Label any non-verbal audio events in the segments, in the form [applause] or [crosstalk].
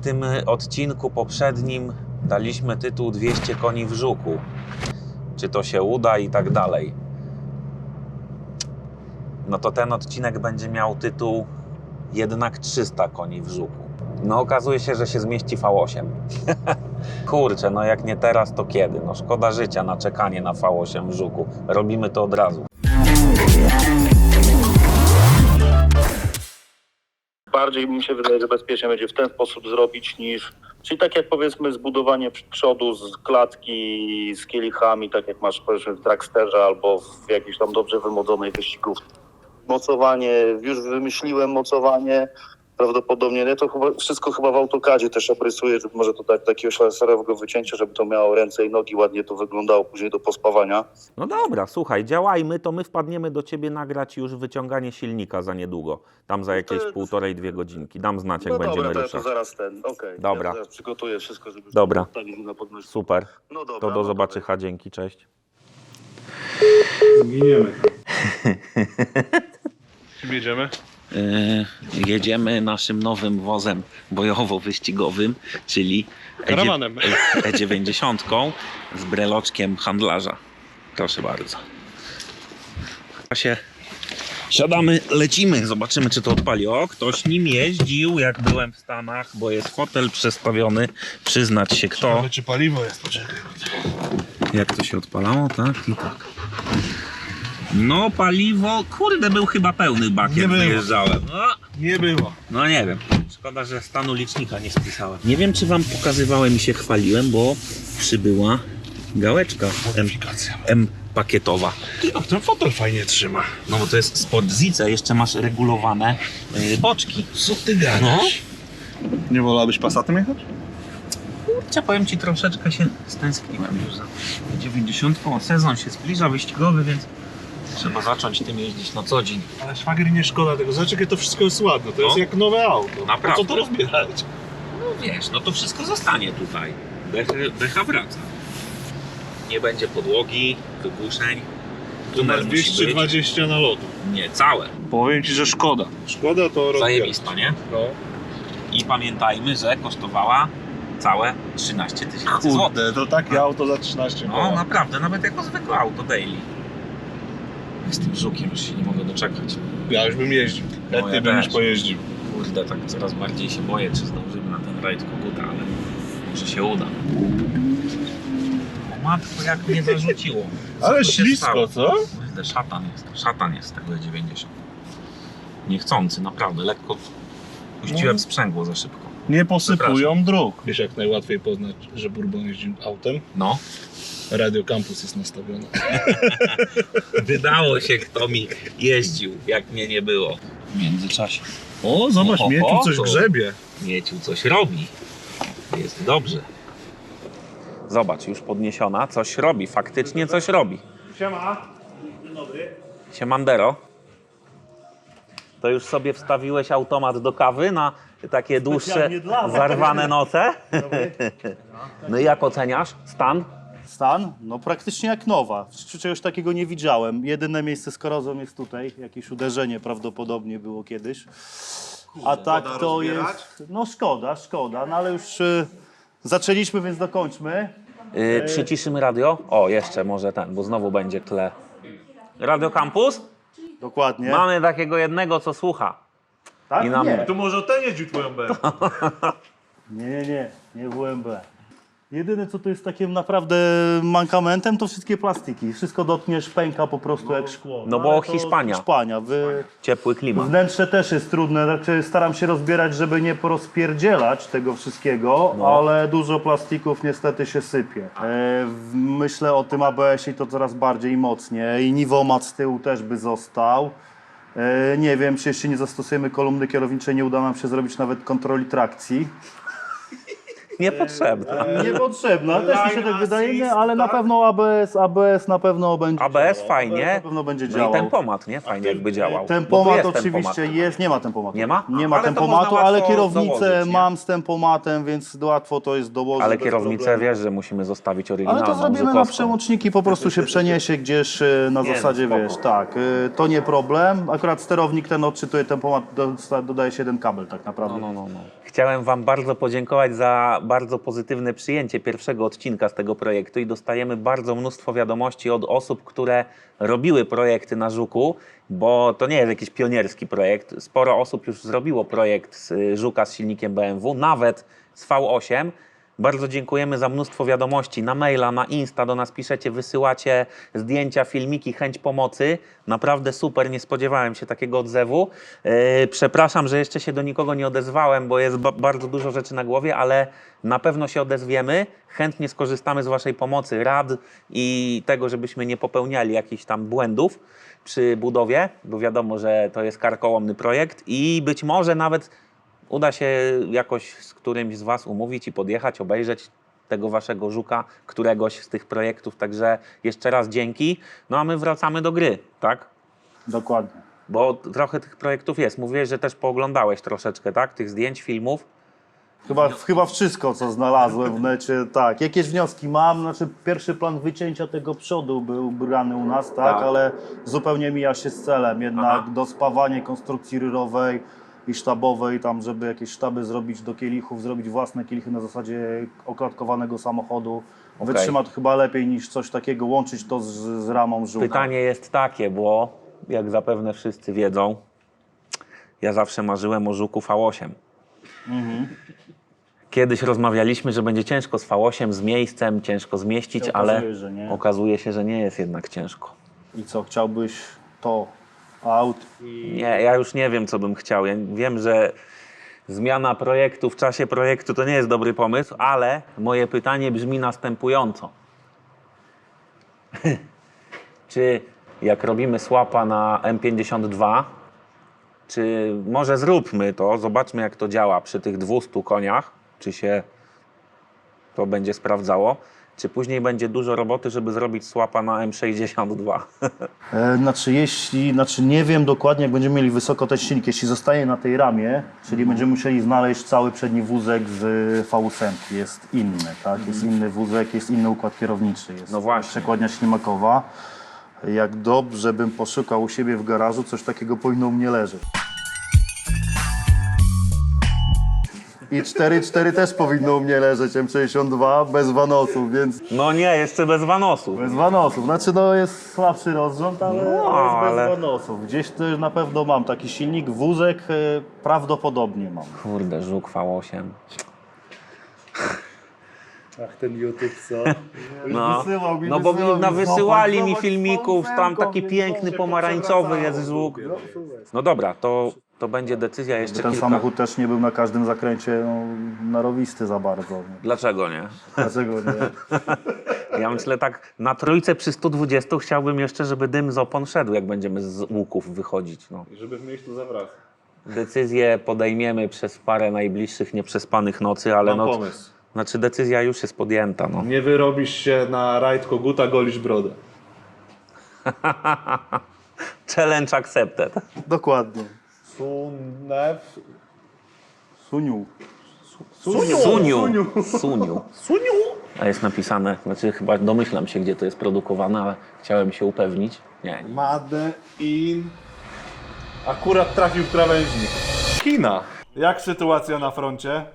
W tym odcinku poprzednim daliśmy tytuł 200 koni w żuku. Czy to się uda i tak dalej. No to ten odcinek będzie miał tytuł jednak 300 koni w żuku. No okazuje się, że się zmieści V8. [laughs] Kurczę, no jak nie teraz, to kiedy? No szkoda życia na czekanie na V8 w żuku. Robimy to od razu. Bardziej mi się wydaje, że bezpiecznie będzie w ten sposób zrobić niż. Czyli tak jak powiedzmy zbudowanie przodu z klatki z kielichami, tak jak masz powiedzmy w dragsterze albo w jakiejś tam dobrze wymodzonej wyścigówce. Mocowanie, już wymyśliłem mocowanie. Prawdopodobnie nie, to chyba, wszystko chyba w autokadzie też obrysuję, żeby może to dać takiego laserowego wycięcia, żeby to miało ręce i nogi, ładnie to wyglądało później do pospawania. No dobra, słuchaj, działajmy, to my wpadniemy do ciebie nagrać już wyciąganie silnika za niedługo. Tam za jakieś to- półtorej, dwie godzinki. Dam znać, jak No będziemy dobra, to ja ruszać. to zaraz ten, okej. Dobra. Ja zaraz przygotuję wszystko, żeby Dobra. na podnośniku. Super. No dobra. To do no zobaczycha, dzięki, cześć. Giniemy. [laughs] Czym jedziemy? Yy, jedziemy naszym nowym wozem bojowo-wyścigowym, czyli Karawanem. E- E90 z breloczkiem handlarza. Proszę bardzo. Się siadamy, lecimy, zobaczymy czy to odpali. O, ktoś nim jeździł jak byłem w Stanach, bo jest fotel przestawiony. Przyznać się kto. Ale czy paliwo jest? Poczekaj. Jak to się odpalało? Tak i tak. No paliwo, kurde, był chyba pełny bak, Nie jak było. wyjeżdżałem. No. Nie było. No nie wiem. Szkoda, że stanu licznika nie spisałem. Nie wiem, czy wam pokazywałem i się chwaliłem, bo przybyła gałeczka M, Modyfikacja. M pakietowa. Ty, a ten fotel fajnie trzyma. No bo to jest spod zice, jeszcze masz regulowane yy, boczki. Co ty gadasz? Nie wolałbyś Passatem jechać? Kurczę, powiem ci, troszeczkę się stęskniłem już za 90. Sezon się zbliża, wyścigowy, więc trzeba zacząć tym jeździć na co dzień. Ale szwagier nie szkoda tego. Zobacz, jakie to wszystko jest ładne. To No. jest jak nowe auto. Naprawdę. Po co to rozbierać? No wiesz, no to wszystko zostanie tutaj. Decha, decha wraca. Nie będzie podłogi, wygłuszeń. Tunel musi być. 220 na lotu. Nie, całe. Powiem ci, że szkoda. Szkoda to rozbierać. Zajebista, nie? No. I pamiętajmy, że kosztowała całe 13 tysięcy złotych. Kurde, to takie auto za 13 No koła. naprawdę, nawet jako zwykłe auto daily. Z tym żukiem już się nie mogę doczekać. Ja już bym jeździł. No, Chętnie ja bym już pojeździł. Kurde, tak coraz bardziej się boję, czy zdążymy na ten rajd koguta, ale może się uda. O matko, jak mnie zarzuciło. [laughs] Co Ale ślisko, co? Kurde, szatan jest, szatan jest tego E90. Niechcący, naprawdę, lekko puściłem No. sprzęgło za szybko. Nie posypują dróg. Wiesz, jak najłatwiej poznać, że Bourbon jeździ autem? No, Radio Campus jest nastawione. [laughs] wydało się, kto mi jeździł, jak mnie nie było. W międzyczasie. O, zobacz, Oho, Mieciu coś to- grzebie. Mieciu coś robi. Jest dobrze. Zobacz, już podniesiona, coś robi, faktycznie coś robi. Siema. Siemandero. To już sobie wstawiłeś automat do kawy na takie dłuższe, zarwane noce? No i jak oceniasz stan? Stan? No praktycznie jak nowa. Czy czegoś takiego nie widziałem. Jedyne miejsce z korozją jest tutaj. Jakieś uderzenie prawdopodobnie było kiedyś. A tak to jest... No szkoda, szkoda. No ale już y, zaczęliśmy, więc dokończmy. Yy, przyciszymy radio? O, jeszcze może ten, bo znowu będzie tle. Radio Campus? Dokładnie. Mamy takiego jednego, co słucha. Tak? i nam- Nie. To może ten jeździł twoją B. [laughs] nie, nie, nie. Nie WMB. Jedyne co tu jest takim naprawdę mankamentem to wszystkie plastiki. Wszystko dotkniesz, pęka po prostu jak szkło. No bo ale to Hiszpania. Hiszpania. Wy... Ciepły klimat. Wnętrze też jest trudne, znaczy staram się rozbierać, żeby nie porozpierdzielać tego wszystkiego, No. ale dużo plastików niestety się sypie. E, w- myślę o tym ABS-ie to coraz bardziej i mocniej. I niwomat z tyłu też by został. E, nie wiem, czy jeszcze nie zastosujemy kolumny kierowniczej, nie uda nam się zrobić nawet kontroli trakcji. Niepotrzebna. Niepotrzebna, też mi się tak Line wydaje, nie, assist, ale na tak? pewno ABS, ABS na pewno będzie ABS działał. fajnie. ABS na pewno będzie No i działał. tempomat, nie? Fajnie jakby działał. Bo tu Tempomat jest oczywiście tempomat. jest, nie ma tempomatu. Nie ma? Nie ma Ale to tempomatu, można ale łatwo kierownicę założyć, nie? mam z tempomatem, więc łatwo to jest dołożyć. Ale bez kierownicę problemu. wiesz, że musimy zostawić oryginalną, Ale to zrobimy na przełączniki, po prostu się przeniesie gdzieś e, na Nie, no zasadzie, spoko. wiesz, tak, e, to nie problem. Akurat sterownik ten odczytuje tempomat, do- dodaje się jeden kabel tak naprawdę. No, no, no, no. Chciałem Wam bardzo podziękować za bardzo pozytywne przyjęcie pierwszego odcinka z tego projektu i dostajemy bardzo mnóstwo wiadomości od osób, które robiły projekty na Żuku, bo to nie jest jakiś pionierski projekt. Sporo osób już zrobiło projekt z y, Żuka z silnikiem BMW, nawet z V8. Bardzo dziękujemy za mnóstwo wiadomości na maila, na Insta, do nas piszecie, wysyłacie zdjęcia, filmiki, chęć pomocy. Naprawdę super, nie spodziewałem się takiego odzewu. Yy, przepraszam, że jeszcze się do nikogo nie odezwałem, bo jest ba- bardzo dużo rzeczy na głowie, ale na pewno się odezwiemy. Chętnie skorzystamy z Waszej pomocy, rad i tego, żebyśmy nie popełniali jakichś tam błędów przy budowie, bo wiadomo, że to jest karkołomny projekt i być może nawet uda się jakoś z którymś z Was umówić i podjechać, obejrzeć tego Waszego żuka, któregoś z tych projektów. Także jeszcze raz dzięki. No a my wracamy do gry, tak? Dokładnie. Bo trochę tych projektów jest. Mówiłeś, że też pooglądałeś troszeczkę, tak? Tych zdjęć, filmów. Chyba, chyba wszystko, co znalazłem w necie, tak. Jakieś wnioski mam, znaczy pierwszy plan wycięcia tego przodu był brany u nas, tak, Tak. ale zupełnie mija się z celem, jednak Aha. dospawanie konstrukcji ryrowej i sztabowej, tam żeby jakieś sztaby zrobić do kielichów, zrobić własne kielichy na zasadzie okładkowanego samochodu. Okej. Wytrzyma to chyba lepiej niż coś takiego, łączyć to z, z ramą żółta. Pytanie jest takie, bo jak zapewne wszyscy wiedzą, ja zawsze marzyłem o żuku V8. Kiedyś rozmawialiśmy, że będzie ciężko z V8, z miejscem, ciężko zmieścić, Się ale okazuje, nie. okazuje się, że nie jest jednak ciężko. I co, chciałbyś to aut Nie, ja już nie wiem, co bym chciał. Ja wiem, że zmiana projektu w czasie projektu to nie jest dobry pomysł, ale moje pytanie brzmi następująco. [laughs] czy jak robimy słapa na M52, czy może zróbmy to, zobaczmy jak to działa przy tych 200 koniach, czy się to będzie sprawdzało, czy później będzie dużo roboty, żeby zrobić słapa na M62. [laughs] E, Znaczy, jeśli, znaczy nie wiem dokładnie, jak będziemy mieli wysoko ten silnik, jeśli zostaje na tej ramie, czyli Mhm. będziemy musieli znaleźć cały przedni wózek z V8, jest inny, tak? Jest inny wózek, jest inny układ kierowniczy, jest Mhm. No właśnie. przekładnia ślimakowa. Jak dobrze bym poszukał u siebie w garażu, coś takiego powinno u mnie leżeć. I 4.4 też powinno u mnie leżeć, M62 bez wanosów, więc No nie, jeszcze bez wanosów. bez wanosów. Znaczy no jest słabszy rozrząd, ale No, jest bez ale- wanosów. Gdzieś też na pewno mam taki silnik, wózek e, prawdopodobnie mam. Kurde, żuk V8. Ach, ten YouTube, co? No, Wysyłał mi, no bo wysyłał mi mi, nawysyłali zobacz, mi zobacz, filmików, tam taki piękny więc pomarańczowy jest żuk. No dobra, to, to będzie decyzja jeszcze Ten kilka. samochód też nie był na każdym zakręcie no, narowisty za bardzo. nie? Dlaczego nie? Dlaczego nie? [laughs] Ja myślę tak, na trójce przy 120 chciałbym jeszcze, żeby dym z opon szedł, jak będziemy z łuków wychodzić. No. Żeby w miejscu zawracać. Decyzję podejmiemy przez parę najbliższych nieprzespanych nocy, ale Mam no, pomysł. znaczy decyzja już jest podjęta. No. Nie wyrobisz się na rajd koguta, golisz brodę. [laughs] Challenge accepted. Dokładnie. Sunew. Suniu. Suniu. Suniu. Suniu. A jest napisane, znaczy chyba domyślam się, gdzie to jest produkowane, ale chciałem się upewnić. Nie, nie. Made in... Akurat trafił w krawężnik. China. Jak sytuacja na froncie?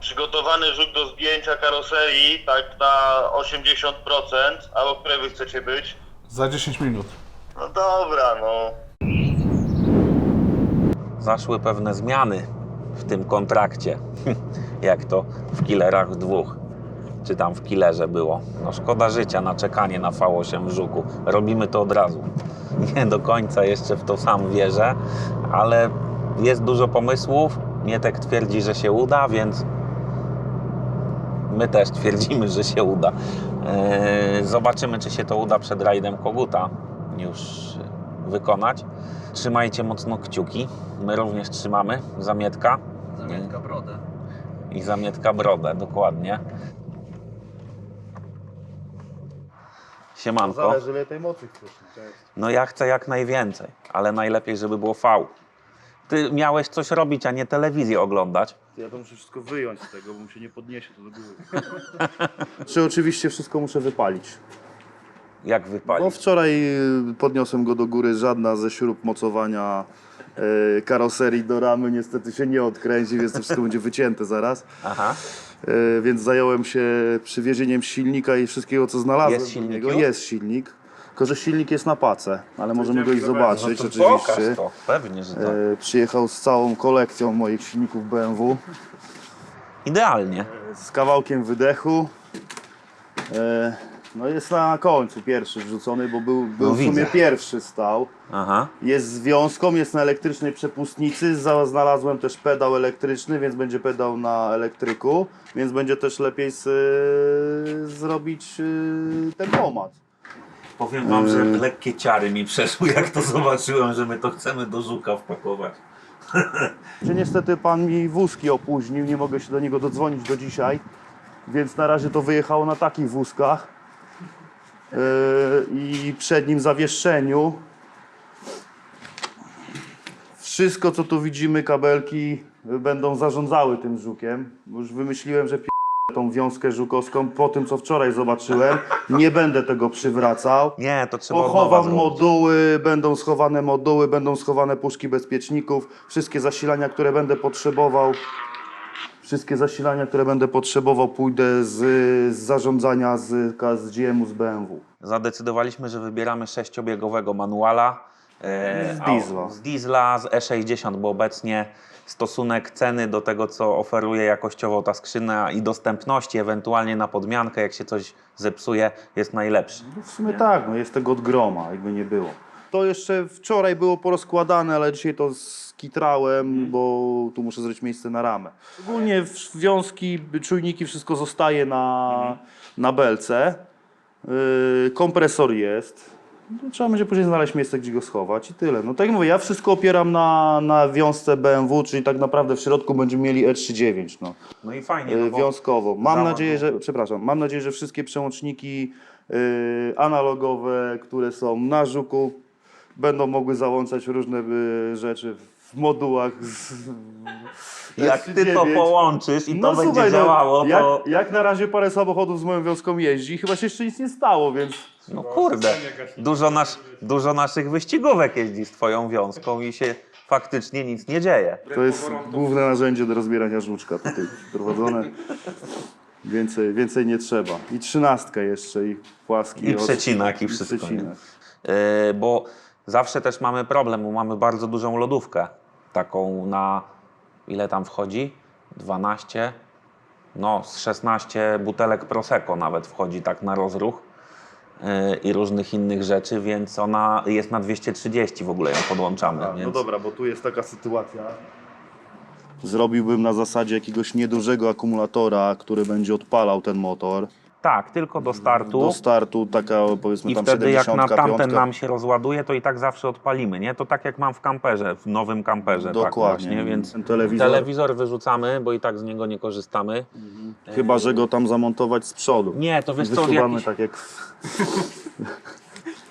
Przygotowany rzut do zdjęcia karoserii, tak na 80%, a o której wy chcecie być? Za 10 minut. No dobra, no. Zaszły pewne zmiany w tym kontrakcie. [laughs] Jak to w killerach dwóch. Czy tam w killerze było. No szkoda życia na czekanie na V8 w Żuku. Robimy to od razu. [laughs] Nie do końca jeszcze w to sam wierzę, ale jest dużo pomysłów. Mietek twierdzi, że się uda, więc my też twierdzimy, że się uda. Eee, Zobaczymy, czy się to uda przed rajdem Koguta już wykonać. Trzymajcie mocno kciuki. My również trzymamy za Mietka. Zamietka brodę. I zamietka brodę, dokładnie. Siemanko. ile tej mocy chcesz. No ja chcę jak najwięcej, ale najlepiej, żeby było V. Ty miałeś coś robić, a nie telewizję oglądać. Ja to muszę wszystko wyjąć z tego, bo mu się nie podniesie to do góry. [laughs] Czy oczywiście wszystko muszę wypalić? Jak Bo wypalić? wczoraj y, podniosłem go do góry, żadna ze śrub mocowania y, karoserii do ramy niestety się nie odkręci, więc to wszystko [laughs] będzie wycięte zaraz. Aha. Y, Więc zająłem się przywiezieniem silnika i wszystkiego co znalazłem. Jest silnik niego. już? Jest silnik, tylko że silnik jest na pace, ale możemy go i zobaczyć to oczywiście. to. Pewnie, że tak. Y, Przyjechał z całą kolekcją moich silników BMW. Idealnie. z kawałkiem wydechu. E, No jest na końcu pierwszy wrzucony, bo był, był No w sumie widzę. pierwszy stał. Aha. Jest z wiązką, jest na elektrycznej przepustnicy. Za- Znalazłem też pedał elektryczny, więc będzie pedał na elektryku, więc będzie też lepiej z, zrobić y, tempomat. Powiem wam, że lekkie ciary mi przeszły, jak to zobaczyłem, że my to chcemy do żuka wpakować. [laughs] Że niestety pan mi wózki opóźnił, nie mogę się do niego dodzwonić do dzisiaj, więc na razie to wyjechało na takich wózkach. Yy, I przednim zawieszeniu wszystko co tu widzimy, kabelki będą zarządzały tym żukiem. Już wymyśliłem, że tą wiązkę żukowską po tym co wczoraj zobaczyłem. Nie będę tego przywracał. Nie, to trzeba Pochowam moduły, będą schowane moduły, będą schowane puszki bezpieczników, wszystkie zasilania, które będę potrzebował. Wszystkie zasilania, które będę potrzebował, pójdę z, z zarządzania z, z GM-u z BMW. Zadecydowaliśmy, że wybieramy sześciobiegowego manuala. e, Z a- diesla. Z diesla, z E60, bo obecnie stosunek ceny do tego, co oferuje jakościowo ta skrzyna i dostępności, ewentualnie na podmiankę, jak się coś zepsuje, jest najlepszy. No w sumie tak, no jest tego od groma, jakby nie było. To jeszcze wczoraj było porozkładane, ale dzisiaj to skitrałem, bo tu muszę zrobić miejsce na ramę. Ogólnie w- wiązki, czujniki, wszystko zostaje na, na belce. Yy, kompresor jest. No, trzeba będzie później znaleźć miejsce, gdzie go schować i tyle. No tak jak mówię, ja wszystko opieram na, na wiązce BMW, czyli tak naprawdę w środku będziemy mieli E39. No. No i fajnie. Yy, No bo wiązkowo. Mam załadunku- nadzieję, że, przepraszam, mam nadzieję, że wszystkie przełączniki yy, analogowe, które są na żuku, będą mogły załączać różne yy, rzeczy w modułach. Z, jak ty to S9. połączysz i to będzie słuchaj, no, działało, jak, to... jak na razie parę samochodów z moją wiązką jeździ, chyba się jeszcze nic nie stało, więc No kurde, dużo, nasz, dużo naszych wyścigówek jeździ z twoją wiązką i się faktycznie nic nie dzieje. to jest główne narzędzie do rozbierania żuczka tutaj prowadzone. Więcej, więcej nie trzeba. I trzynastka jeszcze, i płaski. I od- przecinak, i wszystko. Nie? przecinak. Yy, bo zawsze też mamy problem, bo mamy bardzo dużą lodówkę. Taką na ile tam wchodzi? 12, no z 16 butelek Prosecco nawet wchodzi tak na rozruch yy, i różnych innych rzeczy, więc ona jest na 230 w ogóle ją podłączamy. A, więc... No dobra, bo tu jest taka sytuacja. Zrobiłbym na zasadzie jakiegoś niedużego akumulatora, który będzie odpalał ten motor. Tak, tylko do startu. Do startu taka powiedzmy I tam wtedy jak na 75. tamten nam się rozładuje, to i tak zawsze odpalimy, nie? To tak jak mam w kamperze, w nowym kamperze. Dokładnie. Tak właśnie, więc telewizor. telewizor wyrzucamy, bo i tak z niego nie korzystamy. Chyba, że go tam zamontować z przodu. Nie, to wiesz co, jakiś, tak jak [laughs]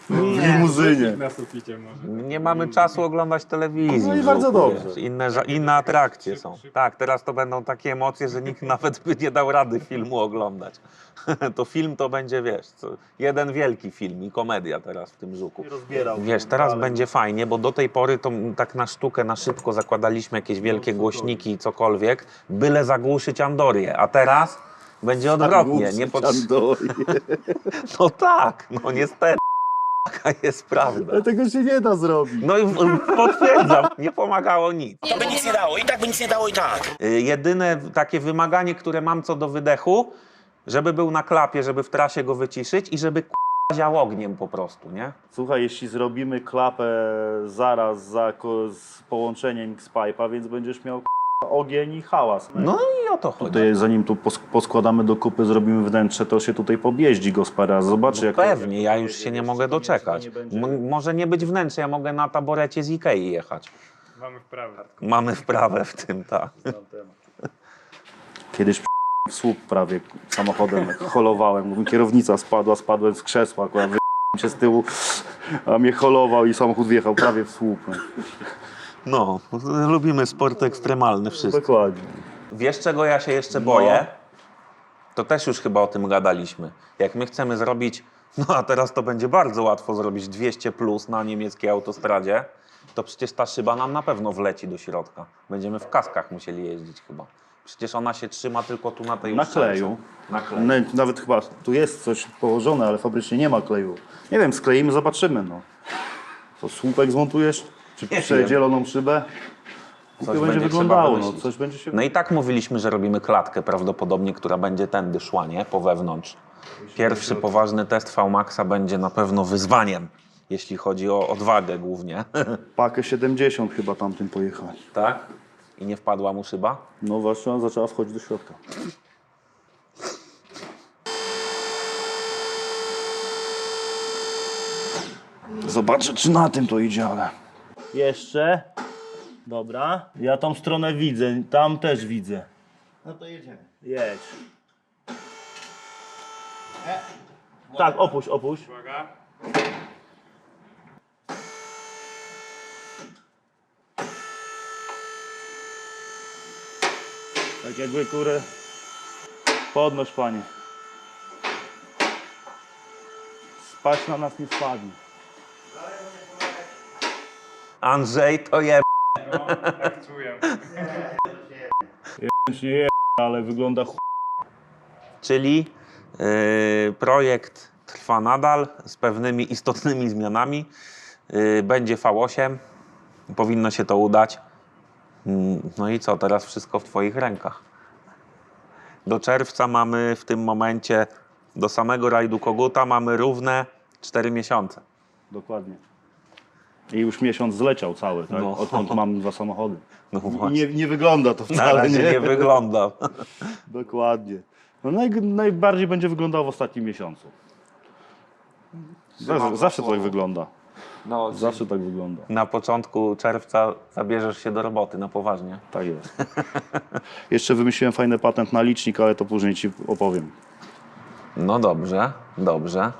w, w limuzynie. Na suficie może. nie mamy czasu oglądać telewizji. No i bardzo dobrze. wiesz, Inne, ża- inne atrakcje są. Tak, teraz to będą takie emocje, że nikt [laughs] nawet by nie dał rady filmu oglądać. [laughs] To film to będzie, wiesz, co, jeden wielki film i komedia teraz w tym żuku. Rozbierał. Wiesz, teraz będzie fajnie, bo do tej pory to m, tak na sztukę, na szybko zakładaliśmy jakieś wielkie głośniki i cokolwiek, byle zagłuszyć Andorię, a teraz będzie odwrotnie. Nie pot... [laughs] No tak, no niestety. Taka jest prawda. Ale tego się nie da zrobić. No i potwierdzam, nie pomagało nic. To by nic nie dało, i tak by nic nie dało i tak. Y, Jedyne takie wymaganie, które mam co do wydechu, żeby był na klapie, żeby w trasie go wyciszyć i żeby k***a ział ogniem po prostu, nie? Słuchaj, jeśli zrobimy klapę zaraz za ko- z połączeniem X-Pipe'a, więc będziesz miał k***a, ogień i hałas. No to chodzi. Tutaj zanim tu pos- poskładamy do kupy, zrobimy wnętrze, to się tutaj pobjeździ go parę razy. Zobaczy jak to- No Pewnie, ja już się nie mogę doczekać. M- może nie być wnętrze, ja mogę na taborecie z Ikei jechać. Mamy wprawę. Mamy wprawę w tym, tak. [laughs] Kiedyś w słup prawie samochodem jak holowałem. Kierownica spadła, spadłem z krzesła, akurat się z tyłu, a mnie holował i samochód wjechał prawie w słup. No, lubimy sport ekstremalny wszyscy. Dokładnie. Wiesz, czego ja się jeszcze boję? To też już chyba o tym gadaliśmy. Jak my chcemy zrobić, no a teraz to będzie bardzo łatwo zrobić 200 plus na niemieckiej autostradzie, to przecież ta szyba nam na pewno wleci do środka. Będziemy w kaskach musieli jeździć chyba. Przecież ona się trzyma tylko tu na tej Na kleju. Na kleju. No, nawet chyba tu jest coś położone, ale fabrycznie nie ma kleju. Nie wiem, skleimy, zobaczymy. No. To słupek zmontujesz? Czy Nie przedzieloną szybę? Coś będzie będzie wyglądało. trzeba No, coś będzie się... No i tak mówiliśmy, że robimy klatkę prawdopodobnie, która będzie tędy szła, nie? Po wewnątrz. Pierwszy poważny test VMAXa będzie na pewno wyzwaniem, jeśli chodzi o odwagę głównie. [laughs] Pakę 70 chyba tamtym pojechali. tak? I nie wpadła mu szyba? No właśnie, ona zaczęła wchodzić do środka. Zobaczę, czy na tym to idzie, ale... Jeszcze. Dobra. Ja tą stronę widzę, tam też widzę. No to jedziemy. Jedź. Tak, opuść, opuść. Tak jakby kurę. Podnoś panie. Spać na nas nie spadnie. Andrzej to je. Już nie je, ale wygląda ch... Czyli yy, projekt trwa nadal z pewnymi istotnymi zmianami. Yy, będzie V8. Powinno się to udać. Mm, No i co, teraz wszystko w Twoich rękach. Do czerwca mamy w tym momencie, do samego rajdu Koguta mamy równe 4 miesiące. Dokładnie. I już miesiąc zleciał cały, tak? No. Odkąd mam dwa samochody. [laughs] No właśnie. nie, nie wygląda to wcale, nie? nie wygląda. [laughs] Dokładnie. No naj, najbardziej będzie wyglądał w ostatnim miesiącu. Zawsze, zawsze tak wygląda. No, Zawsze tak wygląda. na początku czerwca zabierzesz się do roboty na poważnie. Tak jest. [laughs] Jeszcze wymyśliłem fajny patent na licznik, ale to później ci opowiem. No dobrze, dobrze.